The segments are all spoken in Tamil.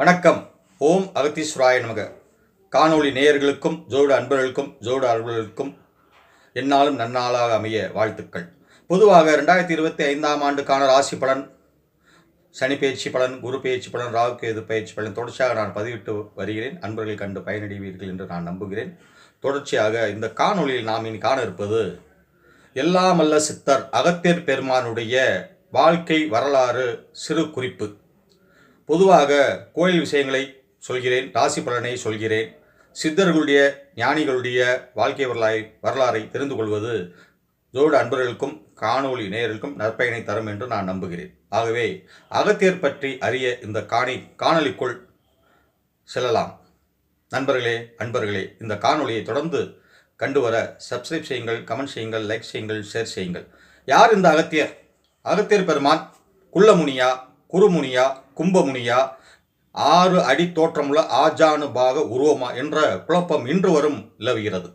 வணக்கம். ஓம் அகத்தீஸ்வராய நமக. காணொளி நேயர்களுக்கும் ஜோடு அன்பர்களுக்கும் ஜோடு அன்பர்களுக்கும் என்னாலும் நன்னாளாக அமைய வாழ்த்துக்கள். பொதுவாக ரெண்டாயிரத்தி இருபத்தி ஐந்தாம் ஆண்டுக்கான ராசி பலன் சனி பயிற்சி பலன் குரு பயிற்சி பலன் ராகு கேது பயிற்சி பலன் தொடர்ச்சியாக நான் பதிவிட்டு வருகிறேன். அன்பர்கள் கண்டு பயனடைவீர்கள் என்று நான் நம்புகிறேன். தொடர்ச்சியாக இந்த காணொளியில் நாம் இனி காண இருப்பது எல்லாமல்ல சித்தர் அகத்தியர் பெருமானுடைய வாழ்க்கை வரலாறு சிறு குறிப்பு. பொதுவாக கோயில் விஷயங்களை சொல்கிறேன் ராசி பலனை சொல்கிறேன். சித்தர்களுடைய ஞானிகளுடைய வாழ்க்கை வரலாறு வரலாறை தெரிந்து கொள்வது ஜோடு அன்பர்களுக்கும் காணொளி நேயர்களுக்கும் நற்பயனை தரும் என்று நான் நம்புகிறேன். ஆகவே அகத்தியர் பற்றி அறிய இந்த காணி காணொளிக்குள் செல்லலாம். நண்பர்களே அன்பர்களே இந்த காணொலியை தொடர்ந்து கண்டு வர சப்ஸ்கிரைப் செய்யுங்கள் கமெண்ட் செய்யுங்கள் லைக் செய்யுங்கள் ஷேர் செய்யுங்கள். யார் இந்த அகத்தியர்? அகத்தியர் பெருமான் குள்ளமுனியா குருமுனியா கும்பமுனியா ஆறு அடி தோற்றமுள்ள ஆஜானுபாக உருவமா என்ற குழப்பம் இன்று வரும் நிலவுகிறது.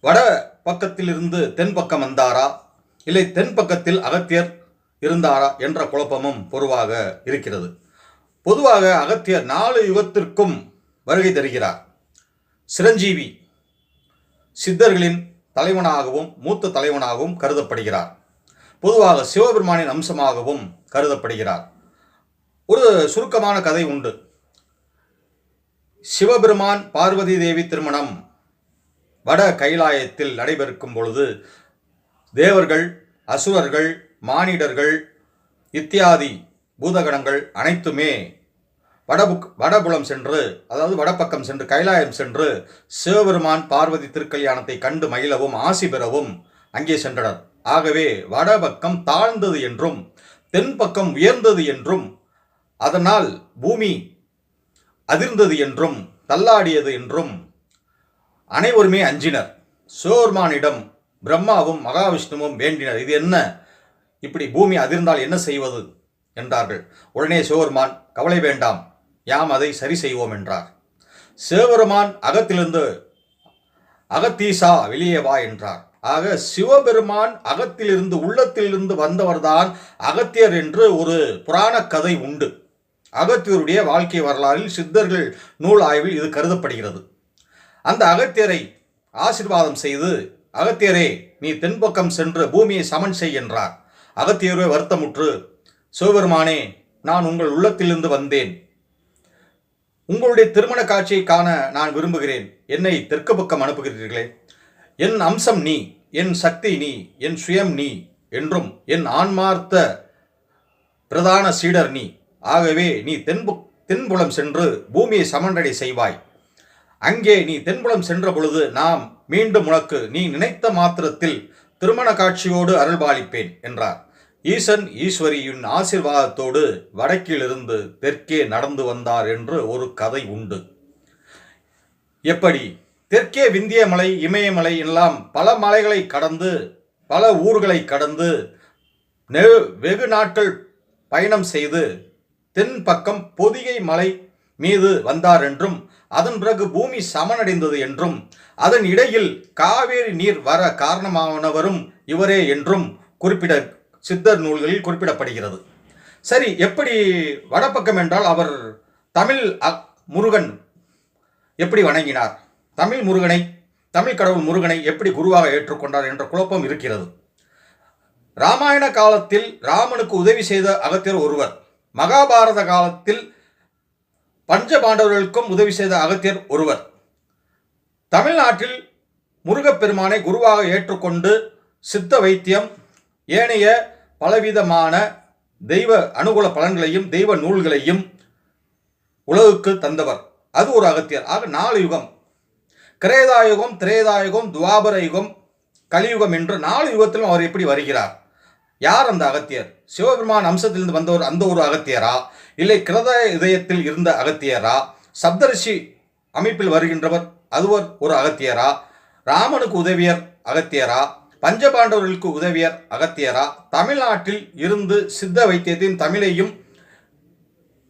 வட பக்கத்திலிருந்து தென்பக்கம் வந்தாரா? இல்லை தென்பக்கத்தில் அகத்தியர் இருந்தாரா என்ற குழப்பமும் பொதுவாக இருக்கிறது. பொதுவாக அகத்தியர் நாலு யுகத்திற்கும் வருகை தருகிறார். சிரஞ்சீவி சித்தர்களின் தலைவனாகவும் மூத்த தலைவனாகவும் கருதப்படுகிறார். பொதுவாக சிவபெருமானின் அம்சமாகவும் கருதப்படுகிறார். ஒரு சுருக்கமான கதை உண்டு. சிவபெருமான் பார்வதி தேவி திருமணம் வட கைலாயத்தில் நடைபெறும் பொழுது தேவர்கள் அசுரர்கள் மானிடர்கள் இத்தியாதி பூதகணங்கள் அனைத்துமே வடபுக் வடபுலம் சென்று அதாவது வடபக்கம் சென்று கைலாயம் சென்று சிவபெருமான் பார்வதி திருக்கல்யாணத்தை கண்டு மகிழவும் ஆசி பெறவும் அங்கே சென்றனர். ஆகவே வடபக்கம் தாழ்ந்தது என்றும் தென்பக்கம் உயர்ந்தது என்றும் அதனால் பூமி அதிர்ந்தது என்றும் தள்ளாடியது என்றும் அனைவருமே அஞ்சினர். சிவபெருமானிடம் பிரம்மாவும் மகாவிஷ்ணுவும் வேண்டினர். இது என்ன? இப்படி பூமி அதிர்ந்தால் என்ன செய்வது? என்றார்கள். உடனே சிவபெருமான் கவலை வேண்டாம். யாம் அதை சரி செய்வோம் என்றார். சிவபெருமான் அகத்திலிருந்து அகத்தீசா வெளியே வா என்றார். ஆக சிவபெருமான் அகத்திலிருந்து உள்ளத்திலிருந்து வந்தவர்தான் அகத்தியர் என்று ஒரு புராண கதை உண்டு. அகத்தியருடைய வாழ்க்கை வரலாறில் சித்தர்கள் நூல் ஆய்வில் இது கருதப்படுகிறது. அந்த அகத்தியரை ஆசிர்வாதம் செய்து அகத்தியரே நீ தென்பக்கம் சென்று பூமியை சமன் செய் என்றார். அகத்தியரே வருத்தமுற்று சிவபெருமானே நான் உங்கள் உள்ளத்திலிருந்து வந்தேன். உங்களுடைய திருமண காட்சியை காண நான் விரும்புகிறேன். என்னை தெற்கு பக்கம் அனுப்புகிறீர்களே. என் அம்சம் நீ என் சக்தி நீ என் சுயம் நீ என்றும் என் ஆன்மார்த்த பிரதான சீடர் நீ ஆகவே நீ தென்பு தென்புலம் சென்று பூமியை சமன்றடை செய்வாய். அங்கே நீ தென்புலம் சென்ற பொழுது நாம் மீண்டும் உனக்கு நீ நினைத்த மாத்திரத்தில் திருமண காட்சியோடு அருள்பாலிப்பேன் என்றார். ஈசன் ஈஸ்வரியின் ஆசிர்வாதத்தோடு வடக்கிலிருந்து தெற்கே நடந்து வந்தார் என்று ஒரு கதை உண்டு. எப்படி? தெற்கே விந்திய மலை இமயமலை எல்லாம் பல மலைகளை கடந்து பல ஊர்களை கடந்து நெ வெகு நாட்கள் பயணம் செய்து தென் பக்கம் பொதிகை மலை மீது வந்தார் என்றும் அதன் பிறகு பூமி சமனடைந்தது என்றும் அதன் இடையில் காவேரி நீர் வர காரணமானவரும் இவரே என்றும் குறிப்பிட சித்தர் நூல்களில் குறிப்பிடப்படுகிறது. சரி எப்படி வடபக்கம் என்றால் அவர் தமிழ் முருகன் எப்படி வணங்கினார்? தமிழ் முருகனை தமிழ் கடவுள் முருகனை எப்படி குருவாக ஏற்றுக்கொண்டார் என்ற குழப்பம் இருக்கிறது. ராமாயண காலத்தில் ராமனுக்கு உதவி செய்த அகத்தியர் ஒருவர் மகாபாரத காலத்தில் பஞ்சபாண்டவர்களுக்கும் உதவி செய்த அகத்தியர் ஒருவர். தமிழ்நாட்டில் முருகப்பெருமானை குருவாக ஏற்றுக்கொண்டு சித்த வைத்தியம் ஏனைய பலவிதமான தெய்வ அனுகூல பலன்களையும் தெய்வ நூல்களையும் உலகுக்கு தந்தவர். அது ஒரு அகத்தியர். ஆக நாலு யுகம். கிரேதாயுகம் திரேதாயுகம் துவாபர யுகம் கலியுகம் என்று நாலு யுகத்திலும் அவர் எப்படி வருகிறார்? யார் அந்த அகத்தியர்? சிவபெருமான் அம்சத்திலிருந்து வந்தவர் அந்த ஒரு அகத்தியரா? இல்லை கிரத இதயத்தில் இருந்த அகத்தியரா? சப்தரிஷி அமைப்பில் வருகின்றவர் அதுவர் ஒரு அகத்தியரா? ராமனுக்கு உதவியர் அகத்தியரா? பஞ்சபாண்டவர்களுக்கு உதவியர் அகத்தியரா? தமிழ்நாட்டில் இருந்து சித்த வைத்தியத்தையும் தமிழையும்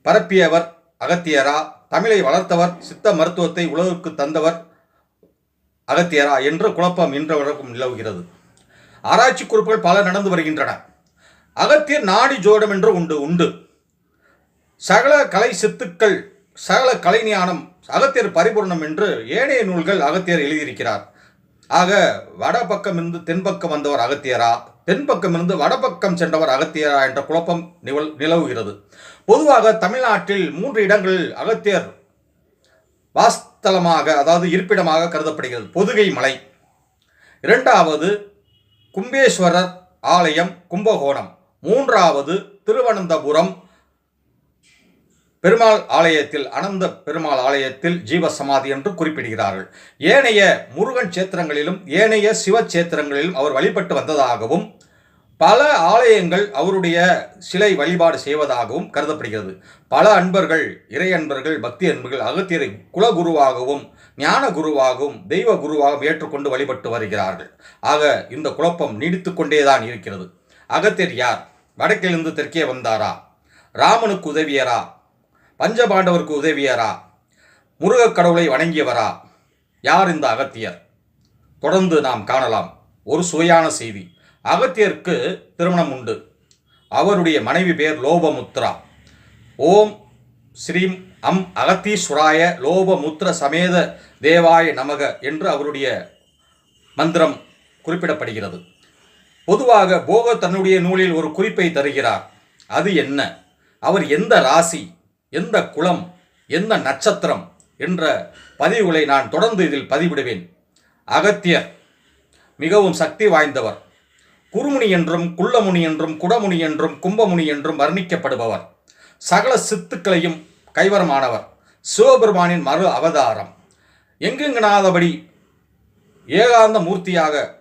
பரப்பியவர் அகத்தியரா? தமிழை வளர்த்தவர் சித்த மருத்துவத்தை உலகுக்கு தந்தவர் அகத்தியரா? என்ற குழப்பம் இன்றவருக்கும் நிலவுகிறது. ஆராய்ச்சி குறிப்புகள் பல நடந்து வருகின்றன. அகத்தியர் நாடி ஜோடம் என்று உண்டு உண்டு. சகல கலை சித்துக்கள் சகல கலைஞானம் அகத்தியர் பரிபூர்ணம் என்று ஏனைய நூல்கள் அகத்தியர் எழுதியிருக்கிறார். ஆக வடபக்கம் இருந்து தென்பக்கம் வந்தவர் அகத்தியரா? தென்பக்கம் இருந்து வடபக்கம் சென்றவர் அகத்தியரா என்ற குழப்பம் நிவல் நிலவுகிறது. பொதுவாக தமிழ்நாட்டில் மூன்று இடங்களில் அகத்தியர் வாஸ்தலமாக அதாவது இருப்பிடமாக கருதப்படுகிறது. பொதுகை மலை. இரண்டாவது கும்பேஸ்வரர் ஆலயம் கும்பகோணம். மூன்றாவது திருவனந்தபுரம் பெருமாள் ஆலயத்தில் அனந்த பெருமாள் ஆலயத்தில் ஜீவசமாதி என்று குறிப்பிடுகிறார்கள். ஏனைய முருகன் சேத்திரங்களிலும் ஏனைய சிவ சேத்திரங்களிலும் அவர் வழிபட்டு வந்ததாகவும் பல ஆலயங்கள் அவருடைய சிலை வழிபாடு செய்வதாகவும் கருதப்படுகிறது. பல அன்பர்கள் இறை அன்பர்கள் பக்தி அன்பர்கள் அகத்தியரை குலகுருவாகவும் ஞான குருவாகவும் தெய்வ குருவாகவும் ஏற்றுக்கொண்டு வழிபட்டு வருகிறார்கள். ஆக இந்த குழப்பம் நீடித்து கொண்டேதான் இருக்கிறது. அகத்தியர் யார்? வடக்கிலிருந்து தெற்கே வந்தாரா? ராமனுக்கு உதவியரா? பஞ்சபாண்டவருக்கு உதவியரா? முருகக் கடவுளை வணங்கியவரா? யார் இந்த அகத்தியர்? தொடர்ந்து நாம் காணலாம். ஒரு சுவையான செய்தி. அகத்தியருக்கு திருமணம் உண்டு. அவருடைய மனைவி பேர் லோபமுத்ரா. ஓம் ஸ்ரீம் அம் அகத்தீஸ்வராய லோபமுத்ர சமேத தேவாய நமக என்று அவருடைய மந்திரம் குறிப்பிடப்படுகிறது. பொதுவாக போக தன்னுடைய நூலில் ஒரு குறிப்பை தருகிறார். அது என்ன? அவர் எந்த ராசி எந்த குலம் எந்த நட்சத்திரம் என்ற பதிவுகளை நான் தொடர்ந்து இதில் பதிவிடுவேன். அகத்தியர் மிகவும் சக்தி வாய்ந்தவர். குருமுனி என்றும் குள்ளமுனி என்றும் குடமுனி என்றும் கும்பமுனி என்றும் வர்ணிக்கப்படுபவர். சகல சித்துக்களையும் கைவரமானவர். சிவபெருமானின் மறு அவதாரம். எங்கெங்கனாதபடி ஏகாந்த மூர்த்தியாக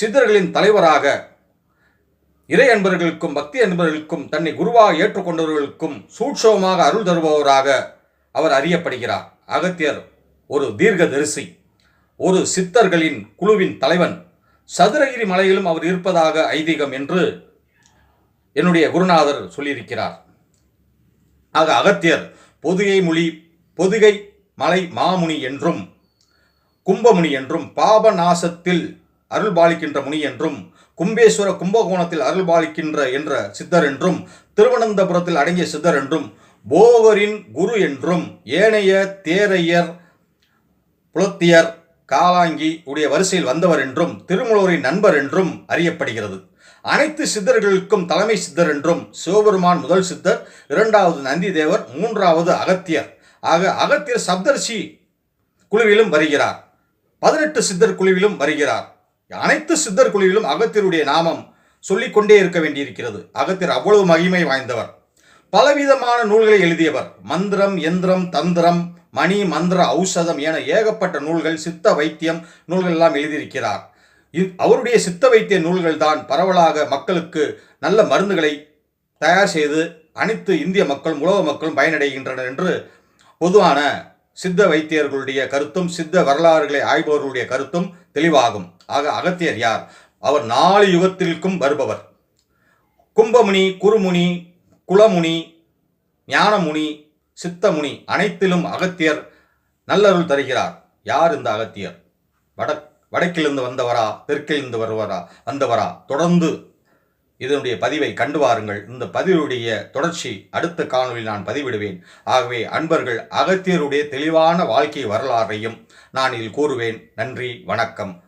சித்தர்களின் தலைவராக இறை அன்பர்களுக்கும் பக்தி அன்பர்களுக்கும் தன்னை குருவாக ஏற்றுக்கொண்டவர்களுக்கும் சூட்சமாக அருள் தருபவராக அவர் அறியப்படுகிறார். அகத்தியர் ஒரு தீர்க்கதரிசி. ஒரு சித்தர்களின் குழுவின் தலைவன். சதுரகிரி மலையிலும் அவர் இருப்பதாக ஐதீகம் என்று என்னுடைய குருநாதர் சொல்லியிருக்கிறார். ஆக அகத்தியர் பொதுகை மொழி பொதுகை மலை மாமுனி என்றும் கும்பமுனி என்றும் பாபநாசத்தில் அருள்பாலிக்கின்ற முனி என்றும் கும்பேஸ்வர கும்பகோணத்தில் அருள்பாலிக்கின்ற என்ற சித்தர் என்றும் திருவனந்தபுரத்தில் அடங்கிய சித்தர் என்றும் போகரின் குரு என்றும் ஏனைய தேரையர் புலத்தியர் காலாங்கி உடைய வரிசையில் வந்தவர் என்றும் திருமலூரின் நண்பர் என்றும் அறியப்படுகிறது. அனைத்து சித்தர்களுக்கும் தலைமை சித்தர் என்றும் சிவபெருமான் முதல் சித்தர் இரண்டாவது நந்தி தேவர் மூன்றாவது அகத்தியர். ஆக அகத்தியர் சப்தர்ஷி குழுவிலும் வருகிறார். பதினெட்டு சித்தர் குழுவிலும் வருகிறார். அனைத்து சித்தர் குழுவிலும் அகத்தியருடைய நாமம் சொல்லிக்கொண்டே இருக்க வேண்டியிருக்கிறது. அகத்தியர் அவ்வளவு மகிமை வாய்ந்தவர். பலவிதமான நூல்களை எழுதியவர். மந்திரம் எந்திரம் தந்திரம் மணி மந்திர ஔஷதம் என ஏகப்பட்ட நூல்கள் சித்த வைத்தியம் நூல்கள் எல்லாம் எழுதியிருக்கிறார். இ- அவருடைய சித்த வைத்திய நூல்கள் தான் பரவலாக மக்களுக்கு நல்ல மருந்துகளை தயார் செய்து அனைத்து இந்திய மக்களும் உலக மக்களும் பயனடைகின்றனர் என்று பொதுவான சித்த வைத்தியர்களுடைய கருத்தும் சித்த வரலாறுகளை ஆய்பவர்களுடைய கருத்தும் தெளிவாகும். ஆக அகத்தியர் யார்? அவர் நாலு யுகத்திற்கும் வருபவர். கும்பமுனி குருமுனி குலமுனி ஞானமுனி சித்தமுனி அனைத்திலும் அகத்தியர் நல்லருள் தருகிறார். யார் இந்த அகத்தியர்? வட வடக்கிலிருந்து வந்தவரா? தெற்கிலிருந்து வருவரா? வந்தவரா? தொடர்ந்து இதனுடைய பதிவை கண்டு வாருங்கள். இந்த பதிவுடைய தொடர்ச்சி அடுத்த காணொலியில் நான் பதிவிடுவேன். ஆகவே அன்பர்கள் அகத்தியருடைய தெளிவான வாழ்க்கை வரலாறையும் நான் இதில் கூறுவேன். நன்றி வணக்கம்.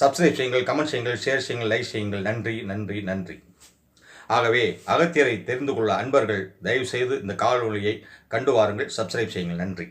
சப்ஸ்கிரைப் செய்யுங்கள் கமெண்ட் செய்யுங்கள் ஷேர் செய்யுங்கள் லைக் செய்யுங்கள். நன்றி நன்றி நன்றி. ஆகவே அகத்தியரை தெரிந்து கொள்ள அன்பர்கள் தயவுசெய்து இந்த காலொலியை கண்டு வாருங்கள். சப்ஸ்கிரைப் செய்யுங்கள். நன்றி.